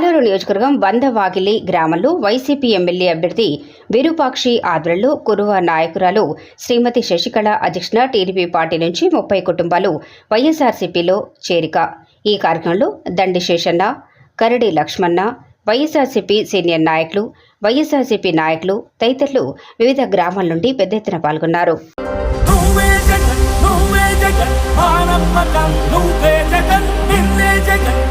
ఆలూరు నియోజకవర్గం వందవాగిలి గ్రామంలో YCP MLA అభ్యర్థి విరూపాక్షి ఆధ్వర్యంలో కురువ నాయకురాలు శ్రీమతి శశికళ అధ్యక్షన టీడీపీ పార్టీ నుంచి ముప్పై కుటుంబాలు వైఎస్ఆర్సీపీలో చేరిక. ఈ కార్యక్రమంలో దండి శేషన్న కరడి లక్ష్మణ వైఎస్ఆర్సీపీ సీనియర్ నాయకులు వైఎస్ఆర్సీపీ నాయకులు తదితరులు వివిధ గ్రామాల నుండి పెద్ద ఎత్తున పాల్గొన్నారు. జగన్ జగన్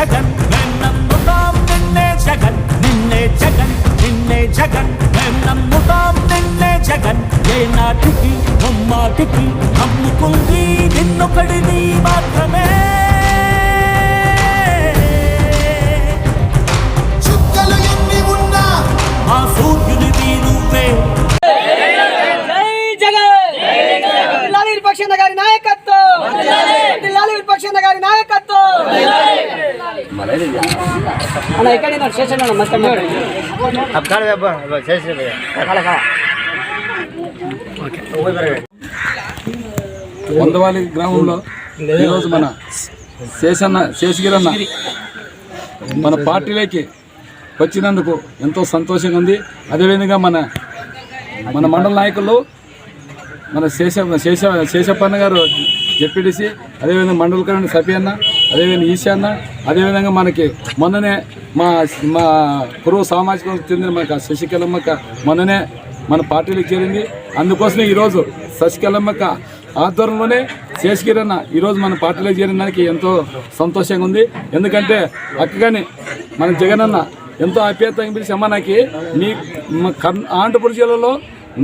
జగన్. మేం నమ్ముతాం నిన్నే జగన్. నిన్నే జగన్ నిన్నే జగన్. మేం నమ్ముతాం నిన్నే జగన్. ఏ నాటికి బొమ్మాటికి నమ్ముకుంది నిన్నొకడిని మాత్రమే. మా నువ్వే జగన్! గారి నాయకత్వం! గారి నాయకత్వం! ಅಣ್ಣ వందవాలి గ్రామంలో ఈరోజు మన శేషన్న శేషగిరన్న మన పార్టీలోకి వచ్చినందుకు ఎంతో సంతోషంగా ఉంది. అదేవిధంగా మన మన మండల నాయకులు మన శేష శేష శేషప్పన్న గారు జెడ్పీటీసీ అదేవిధంగా మండల కరెంట్ సభ్యన్న అదేవిధంగా ఈశాన్య అదేవిధంగా మనకి మొన్ననే మా మా పూర్వ సామాజిక చెందిన మనకు శశికళమ్మక్క మొన్ననే మన పార్టీలకు చేరింది. అందుకోసమే ఈరోజు శశికళమ్మక్క ఆధ్వర్యంలోనే శేషగిరన్న ఈరోజు మన పార్టీలో చేరిన దానికి ఎంతో సంతోషంగా ఉంది. ఎందుకంటే అక్కగాని మన జగనన్న ఎంతో ఆప్యాయతంగా పిలిచి అమ్మ నాకు మీ కర్ కర్ణ ఆంధ్రప్రదేశ్ జిల్లాలో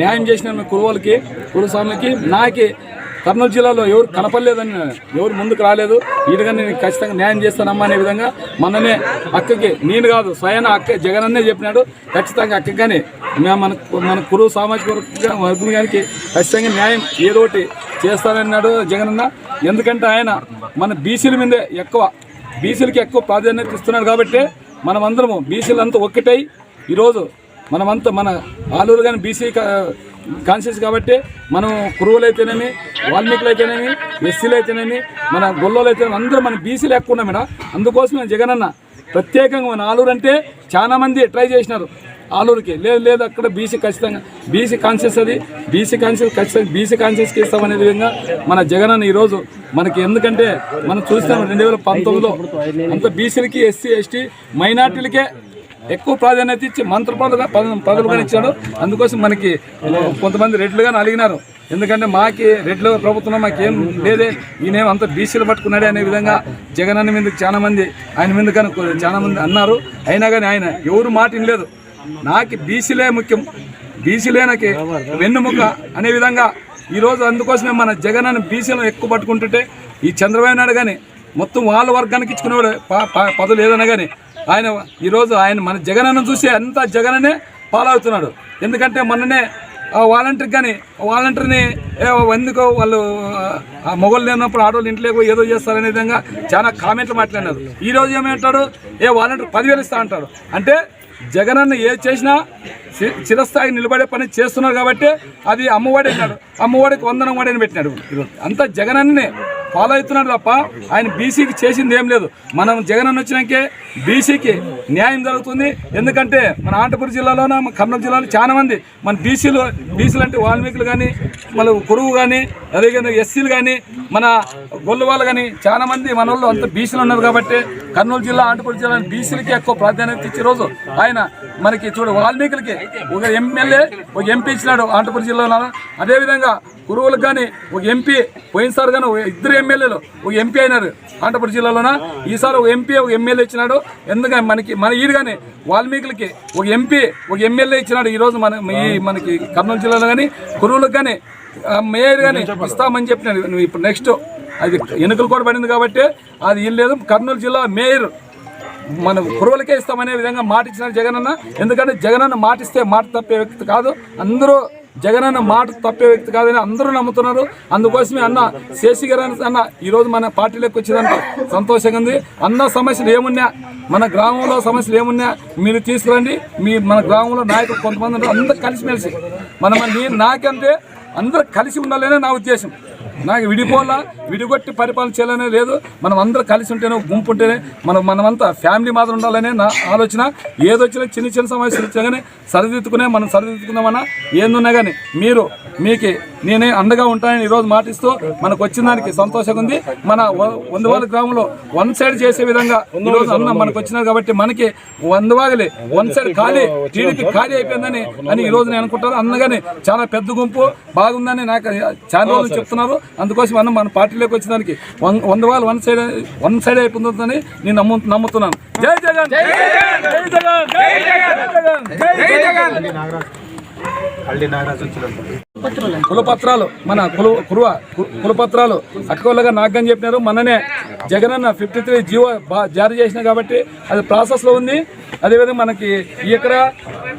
న్యాయం చేసిన మీ కురువులకి కురుస్వామికి నాకి కర్నూలు జిల్లాలో ఎవరు కనపడలేదని ఎవరు ముందుకు రాలేదు. వీటిగా నేను ఖచ్చితంగా న్యాయం చేస్తానమ్మా అనే విధంగా మననే అక్కకి నేను కాదు స్వయాన అక్క జగనన్నే చెప్పినాడు. ఖచ్చితంగా అక్క కానీ మేము మన మన కురువు సామాజిక వర్గ వర్గం గారికి ఖచ్చితంగా న్యాయం ఏదో ఒకటి చేస్తానన్నాడు జగనన్న. ఎందుకంటే ఆయన మన బీసీల మీదే ఎక్కువ బీసీలకి ఎక్కువ ప్రాధాన్యత ఇస్తున్నాడు కాబట్టి మనమందరము బీసీలు అంతా ఒక్కటై ఈరోజు మనమంతా మన ఆలూరు కానీ బీసీ కాన్షియస్ కాబట్టి మనం కురువులు అయితేనేమి వాల్మీకులు అయితేనేమి ఎస్సీలు అయితేనేమి మన గొల్లోలు అందరూ మన బీసీలు ఎక్కువ ఉన్నాం మేడం. జగన్ జగనన్న ప్రత్యేకంగా మన ఆలూరు అంటే చాలామంది ట్రై చేసినారు ఆలూరుకి. లేదు లేదు అక్కడ బీసీ ఖచ్చితంగా బీసీ కాన్షియస్ అది. బీసీ కాన్షియస్ ఖచ్చితంగా బీసీ కాన్షియస్కి ఇస్తామనే విధంగా మన జగనన్న ఈరోజు మనకి ఎందుకంటే మనం చూసినాం రెండు వేల పంతొమ్మిదిలో. అంత బీసీలకి ఎస్సీ ఎస్టీ మైనార్టీలకే ఎక్కువ ప్రాధాన్యత ఇచ్చి మంత్రి పదవి పద- పదవులు ఇచ్చాడు. అందుకోసం మనకి కొంతమంది రెడ్లుగా అలిగినారు. ఎందుకంటే మాకి రెడ్లు ప్రభుత్వం మాకేం లేదే. ఈయనేం అంత బీసీలు పట్టుకున్నాడే అనే విధంగా జగనన్న మీద చాలా మంది ఆయన మీద కానీ చాలా మంది అన్నారు. అయినా కానీ ఆయన ఎవరు మాట వినలేదు. నాకు బీసీలే ముఖ్యం. బీసీలే నాకు వెన్నుముక అనే విధంగా ఈరోజు అందుకోసమే మన జగనన్న బీసీలను ఎక్కువ పట్టుకుంటుంటే ఈ చంద్రబాబు నాయుడు కానీ మొత్తం వాళ్ళ వర్గానికి ఇచ్చుకునేవాడు ప- ప- పదవులు ఏదైనా కానీ ఆయన ఈరోజు ఆయన మన జగనన్న చూసి అంతా జగననే పాలవుతున్నాడు. ఎందుకంటే మొన్ననే వాలంటీర్ కానీ వాలంటీర్ని ఎందుకో వాళ్ళు మొగలు లేనప్పుడు ఆడవాళ్ళు ఇంట్లో ఏదో చేస్తారనే విధంగా చాలా కామెంట్లు మాట్లాడినారు. ఈ రోజు ఏమంటాడు? ఏ వాలంటీర్ పదివేలు ఇస్తా అంటాడు. అంటే జగనన్న ఏది చేసినా చి- చిరస్థాయి నిలబడే పని చేస్తున్నారు కాబట్టి అది అమ్మఒడి అన్నాడు అమ్మఒడికి వందనం వాడి పెట్టినాడు. అంతా జగనన్నే ఫాలో అవుతున్నాడు తప్ప ఆయన బీసీకి చేసింది ఏం లేదు. మనం జగన్ వచ్చినాకే బీసీకి న్యాయం జరుగుతుంది. ఎందుకంటే మన ఆంటపూర్ జిల్లాలోన మన కర్నూలు జిల్లాలో చాలా మంది మన బీసీలు బీసీలు అంటే వాల్మీకులు కానీ మన కురువు కానీ అదేవిధంగా ఎస్సీలు కానీ మన గొల్లు వాళ్ళు కానీ చాలా మంది మన వాళ్ళు అంత బీసీలు ఉన్నారు కాబట్టి కర్నూలు జిల్లా ఆంటపూర్ జిల్లా బీసీలకి ఎక్కువ ప్రాధాన్యత ఇచ్చే రోజు ఆయన మనకి చూడు వాల్మీకులకి ఒక ఎమ్మెల్యే ఒక ఎంపీ ఇచ్చినాడు ఆంటపూర్ జిల్లాలో అదేవిధంగా కురువులకు కానీ ఒక ఎంపీ పోయినసారి కానీ ఇద్దరు ఎమ్మెల్యేలు ఒక ఎంపీ అయినారు అనంతపురం జిల్లాలోన? ఈసారి ఒక ఎంపీ ఒక ఎమ్మెల్యే ఇచ్చినాడు. ఎందుకంటే మనకి మన ఈడు కానీ వాల్మీకులకి ఒక ఎంపీ ఒక ఎమ్మెల్యే ఇచ్చినాడు ఈరోజు మన ఈ మనకి కర్నూలు జిల్లాలో కానీ కురువులకు కానీ మేయర్ కానీ ఇస్తామని చెప్పినాడు. ఇప్పుడు నెక్స్ట్ అది ఎన్నికలు కూడా పడింది కాబట్టి అది ఏం లేదు. కర్నూలు జిల్లా మేయర్ మన కురువలకే ఇస్తామనే విధంగా మాట ఇచ్చిన జగనన్న. ఎందుకంటే జగనన్న మాటిస్తే మాట తప్పే వ్యక్తి కాదు. అందరూ జగనన్న మాట తప్పే వ్యక్తి కాదని అందరూ నమ్ముతున్నారు. అందుకోసమే అన్న శేషిగర్ అన్న ఈరోజు మన పార్టీలోకి వచ్చిందంటే. సంతోషంగా ఉంది. అన్న సమస్యలు ఏమున్నా మన గ్రామంలో సమస్యలు ఏమున్నా మీరు తీసుకురండి. మీ మన గ్రామంలో నాయకులు కొంతమంది అందరూ కలిసిమెలిసి మన మన నాకంటే అందరూ కలిసి ఉండాలనే నా ఉద్దేశం. నాకు విడిపోలా విడిగొట్టి పరిపాలన చేయాలనే లేదు. మనం అందరూ కలిసి ఉంటేనే గుంపు ఉంటేనే మనం మనమంతా ఫ్యామిలీ మాత్రం ఉండాలనే నా ఆలోచన. ఏదొచ్చినా చిన్న చిన్న సమస్యలు వచ్చినా కానీ సరిదిద్దుకునే మనం సరిదిద్దుకుందామన్నా. ఏందున్నా కానీ మీరు మీకు నేనే అండగా ఉంటానని ఈరోజు మాటిస్తూ మనకు వచ్చిన దానికి సంతోషంగా ఉంది మన వందవాల గ్రామంలో వన్ సైడ్ చేసే విధంగా ఈరోజు అన్న మనకు వచ్చినారు కాబట్టి మనకి వందవాగలే. వన్ సైడ్ ఖాళీ టీడీపీ ఖాళీ అయిపోయిందని అని ఈ రోజు నేను అనుకుంటాను అందుకని చాలా పెద్ద గుంపు బాగుందని నాకు చాలా రోజులు చెప్తున్నారు. అందుకోసం అన్న మన పార్టీలోకి వచ్చిన దానికి వన్ వంద వాళ్ళు వన్ సైడ్ వన్ సైడ్ అయిపోతుందని నేను నమ్ము నమ్ముతున్నాను. జై జగన్! జై జగన్! జై జగన్! జై జగన్! కులపత్రాలు. మన కుల కురువ కు- కులపత్రాలు. అక్కవల్లగా నాగని చెప్పినారు. మననే జగన్ అన్న ఫిఫ్టీ త్రీ జీవో బా- జారీ చేసిన కాబట్టి అది ప్రాసెస్లో ఉంది. అదేవిధంగా మనకి ఇక్కడ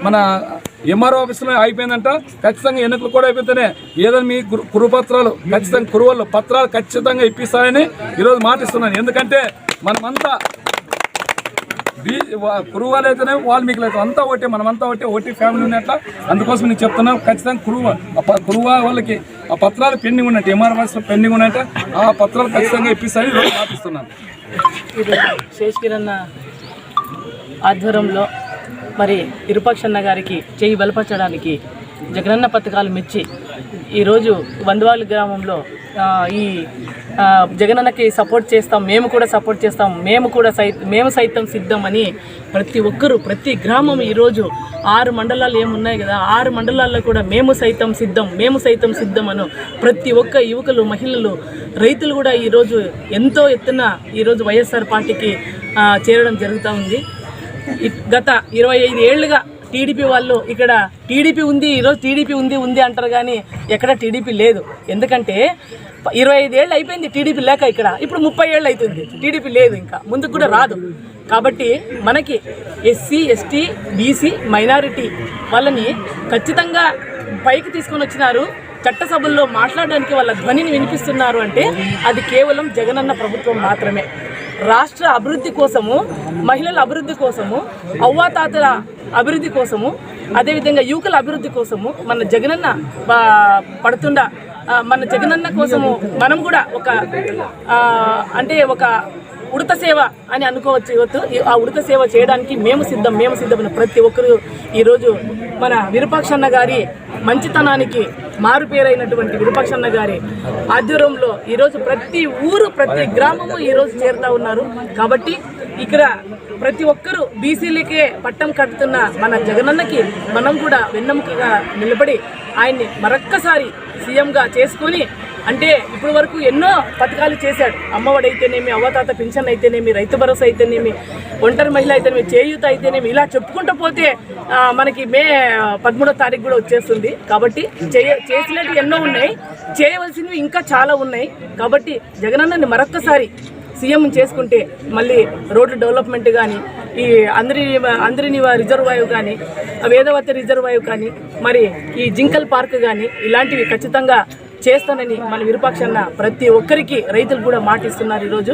మన ఎంఆర్ఓ ఆఫీస్లో అయిపోయిందంట. ఖచ్చితంగా ఎన్నికలు కూడా అయిపోతేనే ఏదైనా మీ కురుపత్రాలు ఖచ్చితంగా కురువలు పత్రాలు ఖచ్చితంగా ఇప్పిస్తారని ఈరోజు మాటిస్తున్నాను. ఎందుకంటే మనమంతా బీ వా- కురువాలు అయితేనే వాల్మీకులు అయితే అంతా ఒకటి మనమంతా ఒకటి ఒకటి ఫ్యామిలీ ఉన్నట్ల. అందుకోసం నేను చెప్తున్నాను ఖచ్చితంగా కురువ ఆ కురువ వాళ్ళకి ఆ పత్రాలు పెండింగ్ ఉన్నట్టు ఎంఆర్ఎస్ పెండింగ్ ఉన్నట్టు ఆ పత్రాలు ఖచ్చితంగా ఇప్పిస్తారని ఈరోజు మాటిస్తున్నాను ఆధ్వర్యంలో మరి ఇరుపక్షన్న గారికి చేయి బలపరచడానికి జగనన్న పథకాలు మెచ్చి ఈరోజు వందవాళ్ళు గ్రామంలో ఈ జగనన్నకి సపోర్ట్ చేస్తాం మేము కూడా సపోర్ట్ చేస్తాం మేము కూడా సై మేము సైతం సిద్ధమని ప్రతి ఒక్కరూ ప్రతి గ్రామం ఈరోజు ఆరు మండలాలు ఏమున్నాయి కదా ఆరు మండలాల్లో కూడా మేము సైతం సిద్ధం మేము సైతం సిద్ధం అను ప్రతి ఒక్క యువకులు మహిళలు రైతులు కూడా ఈరోజు ఎంతో ఎత్తున ఈరోజు వైఎస్ఆర్ పార్టీకి చేరడం జరుగుతూ ఉంది. గత ఇరవై ఐదు ఏళ్ళుగా టీడీపీ వాళ్ళు ఇక్కడ టీడీపీ ఉంది ఈరోజు టీడీపీ ఉంది ఉంది అంటారు కానీ ఎక్కడ టీడీపీ లేదు. ఎందుకంటే ఇరవై ఐదు ఏళ్ళు అయిపోయింది టీడీపీ లేక ఇక్కడ. ఇప్పుడు ముప్పై ఏళ్ళు అవుతుంది టీడీపీ లేదు ఇంకా. ముందుకు కూడా రాదు. కాబట్టి మనకి ఎస్సీ ఎస్టీ బీసీ మైనారిటీ వాళ్ళని ఖచ్చితంగా పైకి తీసుకొని వచ్చినారు. చట్టసభల్లో మాట్లాడడానికి వాళ్ళ ధ్వనిని వినిపిస్తున్నారు అంటే అది కేవలం జగనన్న ప్రభుత్వం మాత్రమే. రాష్ట్ర అభివృద్ధి కోసము మహిళల అభివృద్ధి కోసము అవ్వాతాతల అభివృద్ధి కోసము అదేవిధంగా యువకుల అభివృద్ధి కోసము మన జగనన్న పడుతుండ మన జగనన్న కోసము మనం కూడా ఒక అంటే ఒక ఉడత సేవ అని అనుకోవచ్చు. ఇవತ್ತು ఆ ఉడత సేవ చేయడానికి మేము సిద్ధం మేము సిద్ధమైన ప్రతి ఒక్కరు ఈరోజు మన విరూపాక్షన్న గారి మంచితనానికి మారుపేరైనటువంటి విరూపాక్షన్న గారి ఆధ్వర్యంలో ఈరోజు ప్రతి ఊరు ప్రతి గ్రామము ఈరోజు చేరుతా ఉన్నారు. కాబట్టి ఇక్కడ ప్రతి ఒక్కరూ బీసీలకే పట్టం కట్టుతున్న మన జగనన్నకి మనం కూడా వెన్నెముకగా నిలబడి ఆయన్ని మరొక్కసారి సీఎంగా చేసుకొని అంటే ఇప్పటి వరకు ఎన్నో పథకాలు చేశాడు. అమ్మఒడి అయితేనేమి అవ్వతాత పింఛన్ అయితేనేమి రైతు భరోసా అయితేనేమి ఒంటరి మహిళ అయితేనేమి చేయూత అయితేనేమి ఇలా చెప్పుకుంటూ పోతే మనకి మే పదమూడో తారీఖు కూడా వచ్చేస్తుంది. కాబట్టి చేయ చేసినట్టు ఎన్నో ఉన్నాయి. చేయవలసినవి ఇంకా చాలా ఉన్నాయి. కాబట్టి జగనన్నని మరొక్కసారి సీఎం చేసుకుంటే మళ్ళీ రోడ్డు డెవలప్మెంట్ కానీ ఈ అందరి అందరిని రిజర్వాయర్ కానీ వేదవతి రిజర్వాయర్ కానీ మరి ఈ జింకల్ పార్క్ కానీ ఇలాంటివి ఖచ్చితంగా చేస్తానని మన విరూపాక్షన్న ప్రతి ఒక్కరికి రైతులు కూడా మాటిస్తున్నారు ఈరోజు.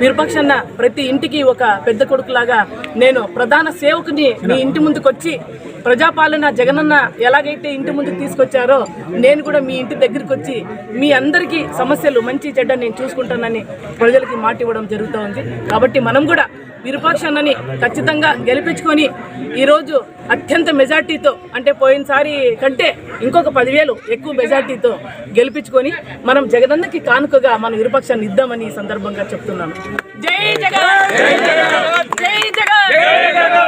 విరూపాక్షన్న ప్రతి ఇంటికి ఒక పెద్ద కొడుకులాగా నేను ప్రధాన సేవకుని మీ ఇంటి ముందుకు వచ్చి ప్రజాపాలన జగనన్న ఎలాగైతే ఇంటి ముందుకు తీసుకొచ్చారో నేను కూడా మీ ఇంటి దగ్గరికి వచ్చి మీ అందరికీ సమస్యలు మంచి చెడ్డ నేను చూసుకుంటానని ప్రజలకి మాట ఇవ్వడం జరుగుతూ ఉంది. కాబట్టి మనం కూడా విరూపాక్షన్నని ఖచ్చితంగా గెలిపించుకొని ఈరోజు అత్యంత మెజార్టీతో అంటే పోయినసారి కంటే ఇంకొక పదివేలు ఎక్కువ మెజార్టీతో గెలిపించుకొని మనం జగనన్నకి కానుకగా మనం విరూపాక్షాన్ని ఇద్దామని ఈ సందర్భంగా చెప్తున్నాను. జై జగన్! జై జగన్!